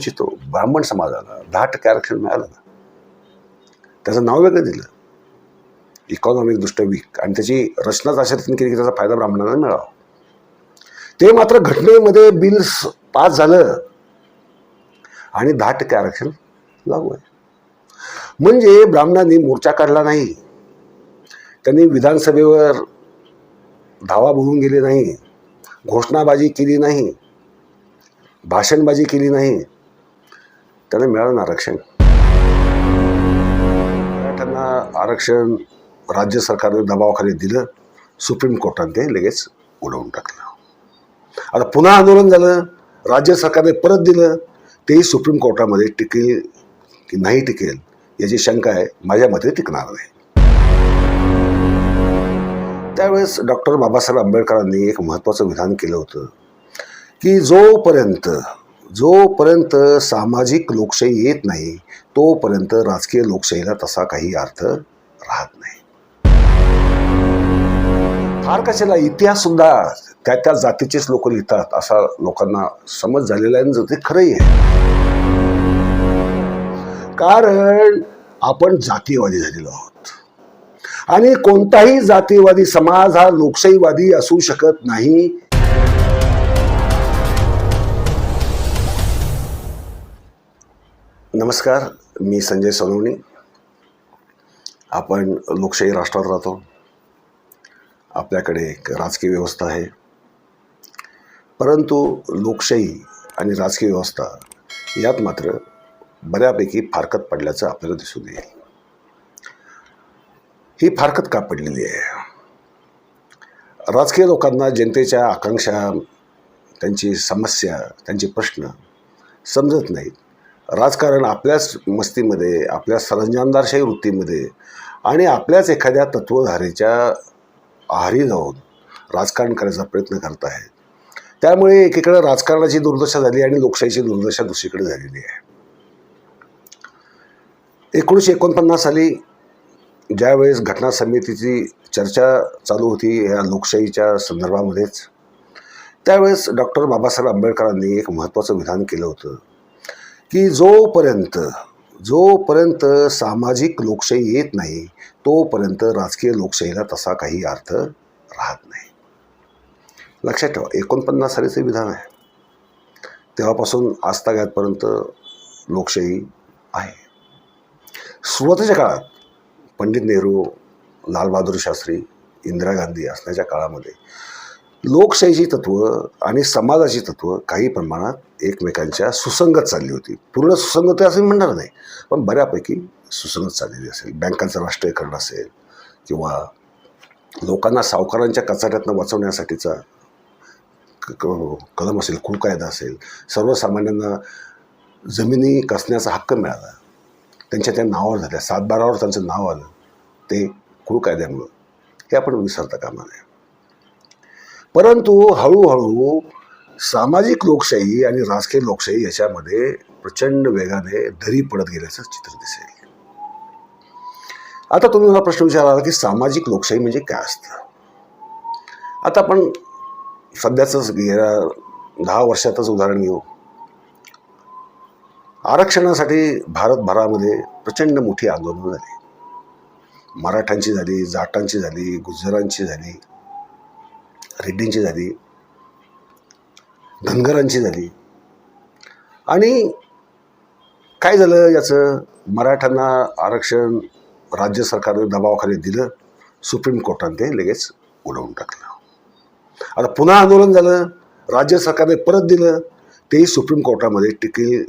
इच्छितो हो. ब्राह्मण समाजाला दहा टक्के आरक्षण मिळालं ना. त्याचं नाव वेगळं दिलं. इकॉनॉमिकदृष्ट्या वीक आणि त्याची रचनाच अशा रीतीने केली की त्याचा फायदा ब्राह्मणांना मिळावा. ते मात्र घटनेमध्ये बिल पास झालं. आणि दहा टक्के आरक्षण लागू आहे. म्हणजे ब्राह्मणांनी मोर्चा काढला नाही. त्यांनी विधानसभेवर धावा बोलून गेले नाही. घोषणाबाजी केली नाही. भाषणबाजी केली नाही. त्यांना मिळालं ना आरक्षण. मराठ्यांना आरक्षण राज्य सरकारने दबावाखाली दिलं. सुप्रीम कोर्टाने ते लगेच उडवून टाकलं. आता पुन्हा आंदोलन झालं. राज्य सरकारने परत दिलं. तेही सुप्रीम कोर्टामध्ये टिकेल की नाही टिकेल याची शंका आहे. माझ्या मते टिकणार नाही. त्यावेळेस डॉक्टर बाबासाहेब आंबेडकरांनी एक महत्त्वाचं विधान केलं होतं की जोपर्यंत जोपर्यंत सामाजिक लोकशाही येत नाही तोपर्यंत राजकीय लोकशाहीला तसा काही अर्थ राहत नाही. फार कशाला इतिहास सुद्धा त्या त्या जातीचेच लोक लिहितात असा लोकांना समज झालेला आहे आणि जर ते खरंही आहे. कारण आपण जातीयवादी झालेलो आहोत. आणि कोणताही जातीयवादी समाज हा लोकशाहीवादी असू शकत नाही नमस्कार मी संजय सोनवणी. आपण लोकशाही राष्ट्रात राहतो. आपल्याकडे एक राजकीय व्यवस्था आहे. परंतु लोकशाही आणि राजकीय व्यवस्था यात मात्र बऱ्यापैकी फारकत पडल्याचं आपल्याला दिसून येईल. ही फारकत का पडलेली आहे? राजकीय लोकांना जनतेच्या आकांक्षा त्यांची समस्या त्यांचे प्रश्न समजत नाहीत. राजकारण आपल्याच मस्तीमध्ये आपल्या सरंजामदारशाही वृत्तीमध्ये आणि आपल्याच एखाद्या तत्वधारेच्या आहारी जाऊन राजकारण करायचा प्रयत्न करत आहेत त्यामुळे एकीकडे राजकारणाची दुर्दशा झाली आणि लोकशाहीची दुर्दशा दुसरीकडे झालेली आहे. एकोणीसशे एकोणपन्नास साली ज्यावेळेस घटना समितीची चर्चा चालू होती या लोकशाहीच्या संदर्भामध्येच त्यावेळेस डॉक्टर बाबासाहेब आंबेडकरांनी एक महत्त्वाचं विधान केलं होतं. की जोपर्यंत जोपर्यंत सामाजिक लोकशाही येत नाही तोपर्यंत राजकीय लोकशाहीला तसा काही अर्थ राहत नाही. लक्षात ठेवा एकोणपन्नास सालीचं विधान आहे. तेव्हापासून आजतागायतपर्यंत लोकशाही आहे. सुरुवातीच्या काळात पंडित नेहरू लालबहादूर शास्त्री इंदिरा गांधी असण्याच्या काळामध्ये लोकशाहीची तत्व आणि समाजाची तत्व काही प्रमाणात एकमेकांच्या सुसंगत चालली होती. पूर्ण सुसंगत आहे असं मी म्हणणार नाही पण बऱ्यापैकी सुसंगत चाललेली असेल. बँकांचं राष्ट्रीयकरण असेल किंवा लोकांना सावकारांच्या कचाट्यातनं वाचवण्यासाठीचा क- क- कलम असेल कुल कायदा असेल सर्वसामान्यांना जमिनी कसण्याचा हक्क मिळाला. त्यांच्या त्या नावावर झाल्या. सातबारावर त्यांचं नाव आलं. ते कुळ कायद्यामुळं हे आपण विसरता कामा नये. परंतु हळूहळू सामाजिक लोकशाही आणि राजकीय लोकशाही याच्यामध्ये प्रचंड वेगाने दरी पडत गेल्याचं चित्र दिसेल. आता तुम्ही मला प्रश्न विचाराल की सामाजिक लोकशाही म्हणजे काय असतं? आता आपण सध्याचंच गेल्या दहा वर्षातच उदाहरण घेऊ. आरक्षणासाठी भारतभरामध्ये प्रचंड मोठी आंदोलनं झाली. मराठ्यांची झाली जाटांची झाली गुजरांची झाली. रेड्डींची झाली धनगरांची झाली. आणि काय झालं याचं? मराठ्यांना आरक्षण राज्य सरकारने दबावाखाली दिलं सुप्रीम कोर्टाने ते लगेच उडवून टाकलं. आता पुन्हा आंदोलन झालं राज्य सरकारने परत दिलं तेही सुप्रीम कोर्टामध्ये टिकेल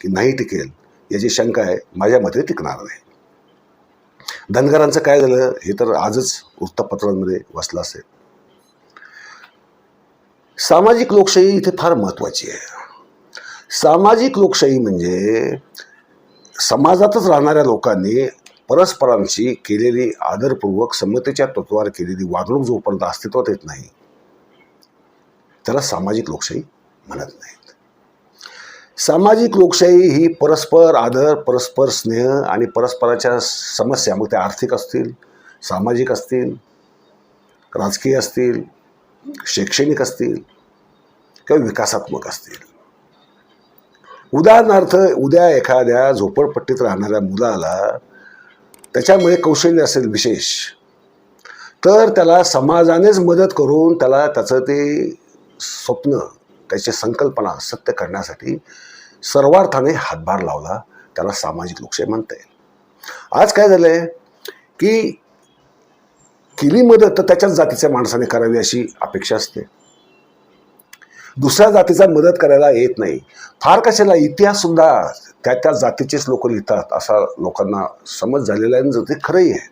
की नाही टिकेल याची शंका आहे माझ्या मते टिकणार नाही. धनगरांचं काय झालं हे तर आजच वृत्तपत्रांमध्ये वसलं असेल. सामाजिक लोकशाही इथे फार महत्त्वाची आहे. सामाजिक लोकशाही म्हणजे समाजातच राहणाऱ्या लोकांनी परस्परांशी केलेली आदरपूर्वक समतेच्या तत्वावर केलेली वागणूक जोपर्यंत अस्तित्वात येत नाही त्याला सामाजिक लोकशाही म्हणत नाहीत. सामाजिक लोकशाही ही परस्पर आदर परस्पर स्नेह आणि परस्पराच्या समस्या मग त्या आर्थिक असतील सामाजिक असतील राजकीय असतील शैक्षणिक असतील किंवा विकासात्मक असतील. उदाहरणार्थ उद्या एखाद्या झोपडपट्टीत राहणाऱ्या मुलाला त्याच्यामुळे कौशल्य असेल विशेष तर त्याला समाजानेच मदत करून त्याला त्याचं ते स्वप्न त्याची संकल्पना सत्य करण्यासाठी सर्वार्थाने हातभार लावला त्याला सामाजिक लोकशाही म्हणता येईल. आज काय झालं आहे की केली मदत तर त्याच्याच जातीच्या माणसाने करावी अशी अपेक्षा असते. दुसऱ्या जातीचा मदत करायला येत नाही. फार कशाला इतिहास सुद्धा त्या त्या जातीचेच लोक लिहितात असा लोकांना समज झालेला आहे आणि ते खरंही आहे.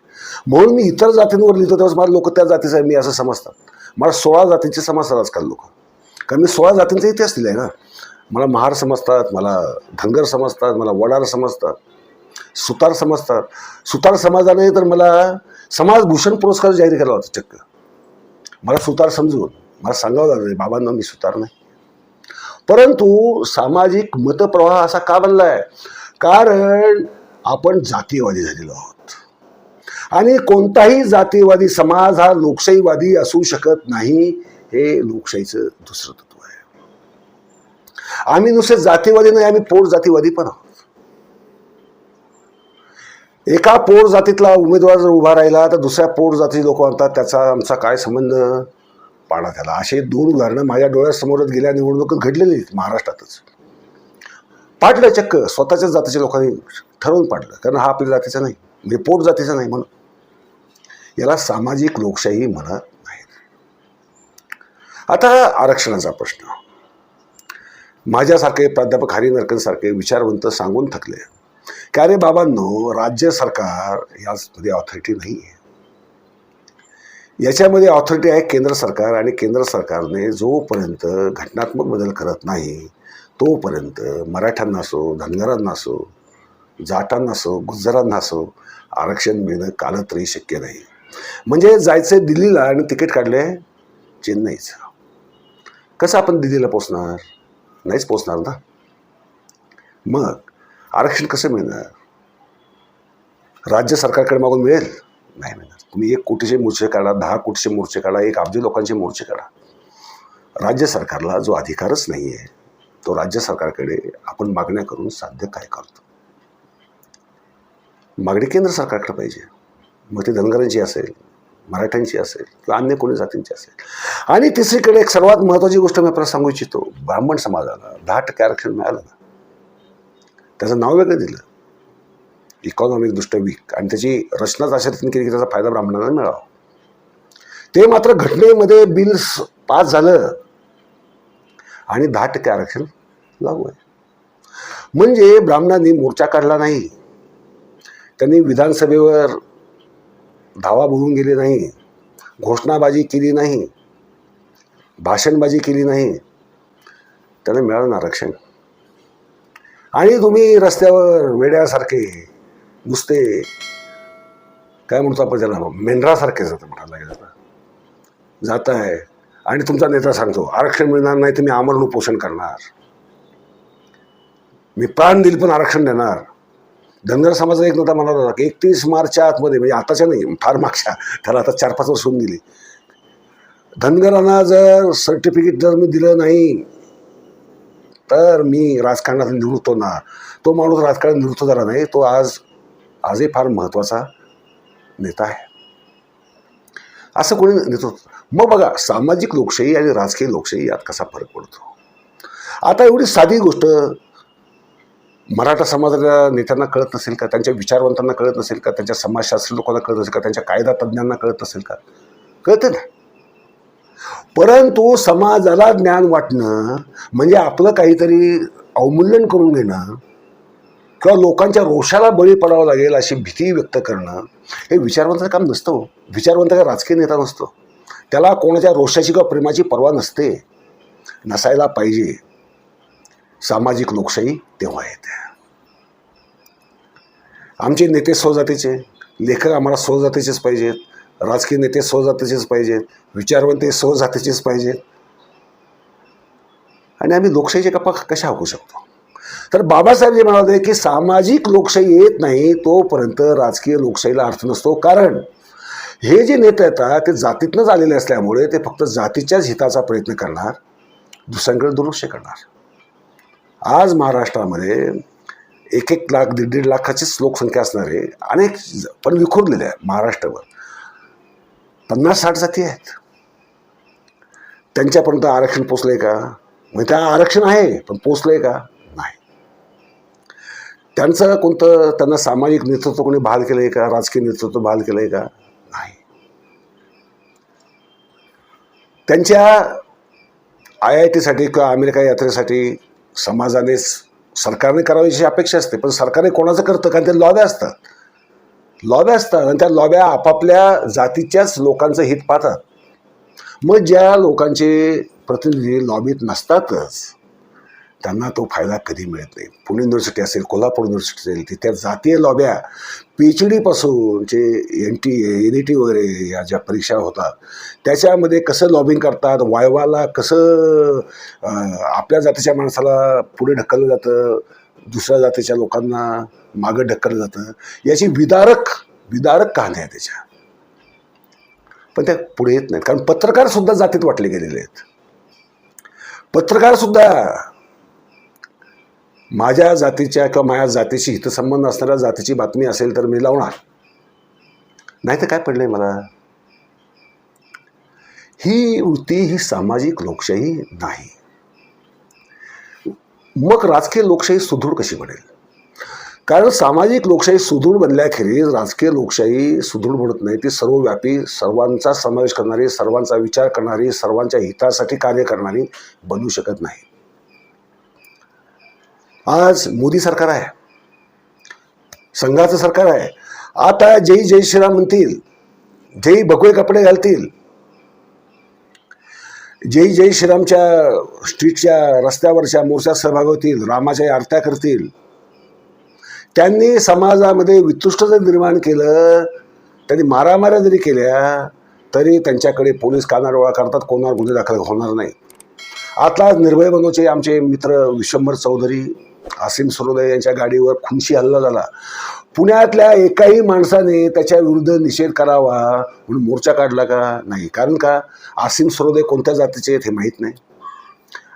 म्हणून मी इतर जातींवर लिहितो तेव्हा मला लोक त्या जातीचं आहे मी असं समजतात. मला सोळा जातींचे समजतात आजकाल लोक. कारण मी सोळा जातींचा इतिहास लिहिला आहे ना. मला महार समजतात मला धनगर समजतात मला वडार समजतात. सुतार समजतात सुतार समाजाने तर मला समाजभूषण पुरस्कार जाहीर केला होता चक्क. मला सुतार समजून मला सांगावं लागलं बाबांना मी सुतार नाही. परंतु सामाजिक मतप्रवाह असा का बनला आहे कारण आपण जातीयवादी झालेलो आहोत. आणि कोणताही जातीयवादी समाज हा लोकशाहीवादी असू शकत नाही हे लोकशाहीचं दुसरं तत्व आहे. आम्ही नुसते जातीवादी नाही आम्ही पोट जातीवादी पण आहोत. एका पोर जातीतला उमेदवार जर उभा राहिला तर दुसऱ्या पोट जाती लोक म्हणतात त्याचा आमचा काय संबंध पाडा त्याला. असे दोन उदाहरणं माझ्या डोळ्यासमोरच गेल्या निवडणुकीत घडलेली आहेत महाराष्ट्रातच. पाडलं चक्क स्वतःच्याच जातीच्या लोकांनी ठरवून पाडलं कारण हा आपल्या जातीचा नाही म्हणजे पोट जातीचा नाही म्हणून. याला सामाजिक लोकशाही म्हणत नाहीत. आता आरक्षणाचा प्रश्न. माझ्यासारखे प्राध्यापक हरी नरकनसारखे विचारवंत सांगून थकले. की अरे बाबांनो राज्य सरकार यामध्ये ऑथॉरिटी नाही आहे याच्यामध्ये ऑथॉरिटी आहे केंद्र सरकार आणि केंद्र सरकारने जोपर्यंत घटनात्मक बदल करत नाही तोपर्यंत मराठ्यांना असो धनगरांना असो जाटांना असो गुजरांना असो आरक्षण मिळणं कालत्रही शक्य नाही. म्हणजे जायचं दिल्लीला आणि तिकीट काढले चेन्नईचं. कसं आपण दिल्लीला पोचणार नाहीच पोचणार ना. मग आरक्षण कसं मिळणार? राज्य सरकारकडे मागून मिळेल? नाही मिळणार. तुम्ही एक कोटीचे मोर्चे काढा दहा कोटीचे मोर्चे काढा एक अब्जी लोकांचे मोर्चे काढा. राज्य सरकारला जो अधिकारच नाही आहे तो राज्य सरकारकडे आपण मागण्या करून साध्य काय करतो? मागणी केंद्र सरकारकडे पाहिजे. मग ते धनगरांची असेल मराठ्यांची असेल किंवा अन्य कोणी जातींची असेल. आणि तिसरीकडे एक सर्वात महत्त्वाची गोष्ट मी आपल्याला सांगू इच्छितो ब्राह्मण समाजाला दहा टक्के आरक्षण मिळालं ना त्याचं नाव वेगळं दिलं. इकॉनॉमिक दृष्ट्या वीक आणि त्याची रचनाच अशा रीतीने केली की त्याचा फायदा ब्राह्मणांना मिळावा. ते मात्र घटनेमध्ये बिल पास झालं. आणि दहा टक्के आरक्षण लागू आहे. म्हणजे ब्राह्मणांनी मोर्चा काढला नाही. त्यांनी विधानसभेवर धावा बोलून गेली नाही. घोषणाबाजी केली नाही. भाषणबाजी केली नाही. त्यांना मिळालं ना आरक्षण? आणि तुम्ही रस्त्यावर वेड्यासारखे नुसते काय म्हणतो आपण त्याला? मेंढरासारखे जातं म्हणायला लागेल आता. जात आहे आणि तुमचा नेता सांगतो आरक्षण मिळणार नाही तर मी आमरण उपोषण करणार. मी प्राण दिल पण आरक्षण देणार. धनगर समाजाचा एक नेता म्हणाला होता की एकतीस मार्चच्या आतमध्ये म्हणजे आताच्या नाही फार मागच्या त्याला आता चार पाच वर्ष होऊन गेली. धनगरांना जर सर्टिफिकेट जर मी दिलं नाही तर मी राजकारणात निवृत्त होणार तो माणूस राजकारणात निवृत्त झाला नाही तो आज आजही फार महत्त्वाचा नेता आहे. असं कोणी नेतृत्व मग बघा सामाजिक लोकशाही आणि राजकीय लोकशाही यात कसा फरक पडतो? आता एवढी साधी गोष्ट मराठा समाजाच्या नेत्यांना कळत नसेल का? त्यांच्या विचारवंतांना कळत नसेल का? त्यांच्या समाजशास्त्री लोकांना कळत नसेल का? त्यांच्या कायदा तज्ज्ञांना कळत नसेल का? कळते ना. परंतु समाजाला ज्ञान वाटणं म्हणजे आपलं काहीतरी अवमूल्यन करून घेणं किंवा लोकांच्या रोषाला बळी पडावं लागेल अशी भीती व्यक्त करणं हे विचारवंताचं काम नसतं हो. विचारवंत का राजकीय नेता नसतो. त्याला कोणाच्या रोषाची किंवा प्रेमाची पर्वा नसते. नसायला पाहिजे. सामाजिक लोकशाही तेव्हा येते. आमचे नेते स्वजातीचे. लेखक आम्हाला स्वजातीचेच पाहिजेत. राजकीय नेते स्वजातीचेच पाहिजेत विचारवंत हे स्वजातीचेच पाहिजेत आणि आम्ही लोकशाहीचे गप्पा कशा हाकू शकतो? तर बाबासाहेब जे म्हणाले की सामाजिक लोकशाही येत नाही तोपर्यंत राजकीय लोकशाहीला अर्थ नसतो. कारण हे जे नेते येतात ते जातीतनंच आलेले असल्यामुळे ते फक्त जातीच्याच हिताचा प्रयत्न करणार दुसऱ्यांकडे दुर्लक्ष करणार. आज महाराष्ट्रामध्ये एक एक लाख दीड दीड लाखाचीच लोकसंख्या असणारे अनेक ज- पण विखुरलेले आहे महाराष्ट्रावर पन्नास साठ जाती आहेत. त्यांच्यापर्यंत आरक्षण पोचलं आहे का? म्हणजे त्या आरक्षण आहे पण पोचलं आहे का? नाही. त्यांचं कोणतं त्यांना सामाजिक नेतृत्व कोणी बहाल आहे का? राजकीय नेतृत्व बहाल आहे का? नाही. त्यांच्या आय आय टीसाठी किंवा अमेरिका यात्रेसाठी समाजाने सरकारने करावी अशी अपेक्षा असते पण सरकारने कोणाचं करतं? कारण ते लॉब्या असतात. लॉब्या असतात आणि त्या लॉब्या आपापल्या जातीच्याच लोकांचं हित पाहतात. मग ज्या लोकांचे प्रतिनिधी लॉबीत नसतातच त्यांना तो फायदा कधी मिळत नाही. पुणे युनिव्हर्सिटी असेल कोल्हापूर युनिव्हर्सिटी असेल तिथल्या जातीय लॉब्या पी एच डीपासून जे N T N E T वगैरे या ज्या परीक्षा होतात त्याच्यामध्ये कसं लॉबिंग करतात वायवाला कसं आपल्या जातीच्या माणसाला पुढे ढकललं जातं दुसऱ्या जातीच्या लोकांना मागं ढकललं जातं. याची विदारक विदारक कहाणी आहे त्याच्या पण त्या पुढे येत नाहीत. कारण पत्रकार सुद्धा जातीत वाटले गेलेले आहेत. पत्रकार सुद्धा माझ्या जातीच्या किंवा माझ्या जातीशी हितसंबंध असणाऱ्या जातीची बातमी असेल तर मी लावणार. नाही तर काय पडलंय मला? ही वृत्ती ही सामाजिक लोकशाही नाही. मग राजकीय लोकशाही सुदृढ कशी बनेल? कारण सामाजिक लोकशाही सुदृढ बनल्याखेरीज राजकीय लोकशाही सुदृढ बनत नाही. ती सर्वव्यापी सर्वांचा समावेश करणारी सर्वांचा विचार करणारी सर्वांच्या हितासाठी कार्य करणारी बनू शकत नाही. आज मोदी सरकार आहे. संघाचं सरकार आहे. आता जय जय श्रीराम म्हणतील. जय भगवे कपडे घालतील. जय जय श्रीरामच्या स्ट्रीटच्या रस्त्यावरच्या मोर्चात सहभाग होतील रामाच्या आरत्या करतील. त्यांनी समाजामध्ये वितुष्ट जर निर्माण केलं त्यांनी मारामाऱ्या जरी केल्या तरी त्यांच्याकडे पोलीस कानाडोळा करतात कोणावर गुन्हे दाखल होणार नाही. आता निर्भय बनवचे आमचे मित्र विश्वंभर चौधरी आसिम सुरोदय यांच्या गाडीवर खुनशी हल्ला झाला. पुण्यातल्या एकाही माणसाने त्याच्या विरुद्ध निषेध करावा म्हणून मोर्चा काढला का? नाही. कारण का? आसिम सरोदे कोणत्या जातीचे आहेत हे माहीत नाही.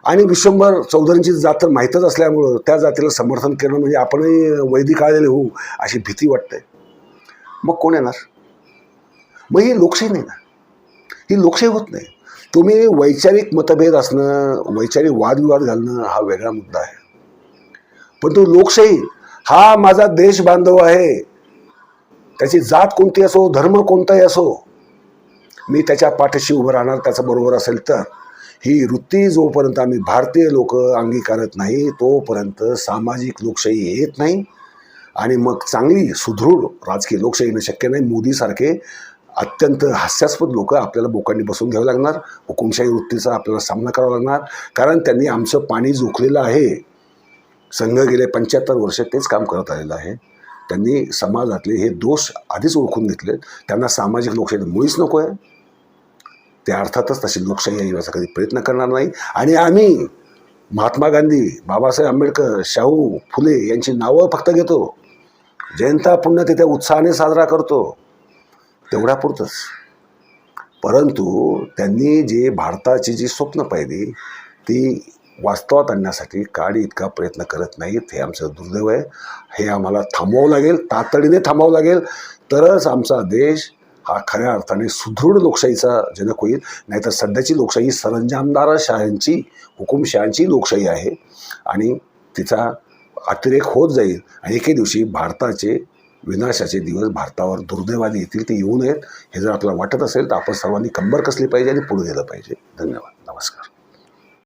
आणि विश्वंभर चौधरींची जात तर माहीतच असल्यामुळं त्या जातीला समर्थन करणं म्हणजे आपणही वैदिक आलेले होऊ अशी भीती वाटते. मग कोण येणार? मग ही लोकशाही नाही ना? ही लोकशाही होत नाही. तुम्ही वैचारिक मतभेद असणं वैचारिक वादविवाद घालणं हा वेगळा मुद्दा आहे. पण तो लोकशाही हा माझा देश बांधव आहे. त्याची जात कोणती असो धर्म कोणताही असो मी त्याच्या पाठीशी उभं राहणार त्याचं बरोबर असेल तर. ही वृत्ती जोपर्यंत आम्ही भारतीय लोक अंगीकारत नाही तोपर्यंत सामाजिक लोकशाही येत नाही. आणि मग चांगली सुदृढ राजकीय लोकशाही येणं शक्य नाही. मोदीसारखे अत्यंत हास्यास्पद लोक आपल्याला बोकांनी बसून घ्यावं लागणार. हुकुमशाही वृत्तीचा आपल्याला सामना करावा लागणार. कारण त्यांनी आमचं पाणी जोखलेलं आहे. संघ गेले पंच्याहत्तर वर्ष तेच काम करत आलेलं आहे. त्यांनी समाजातले हे दोष आधीच ओळखून घेतले त्यांना सामाजिक लोकशाही मुळीच नको आहे. ते अर्थातच तशी लोकशाही येण्याचा कधी प्रयत्न करणार नाही. आणि आम्ही महात्मा गांधी बाबासाहेब आंबेडकर शाहू फुले यांची नावं फक्त घेतो. जयंता पुण्यतिथ्या उत्साहाने साजरा करतो. तेवढ्यापुरतंच परंतु त्यांनी जे भारताची जी स्वप्न पाहिली ती वास्तवात आणण्यासाठी काडी इतका प्रयत्न करत नाहीत. हे आमचं दुर्दैव आहे. हे आम्हाला थांबवावं लागेल तातडीने थांबावं लागेल. तरच आमचा देश हा खऱ्या अर्थाने सुदृढ लोकशाहीचा जनक होईल. नाहीतर सध्याची लोकशाही सरंजामदारशाहींची हुकुमशहांची लोकशाही आहे आणि तिचा अतिरेक होत जाईल. आणि एके दिवशी भारताचे विनाशाचे दिवस भारतावर दुर्दैवाने येतील ते येऊ नयेत हे जर आपल्याला वाटत असेल तर आपण सर्वांनी कंबर कसली पाहिजे आणि पुढे गेलं पाहिजे. धन्यवाद. नमस्कार.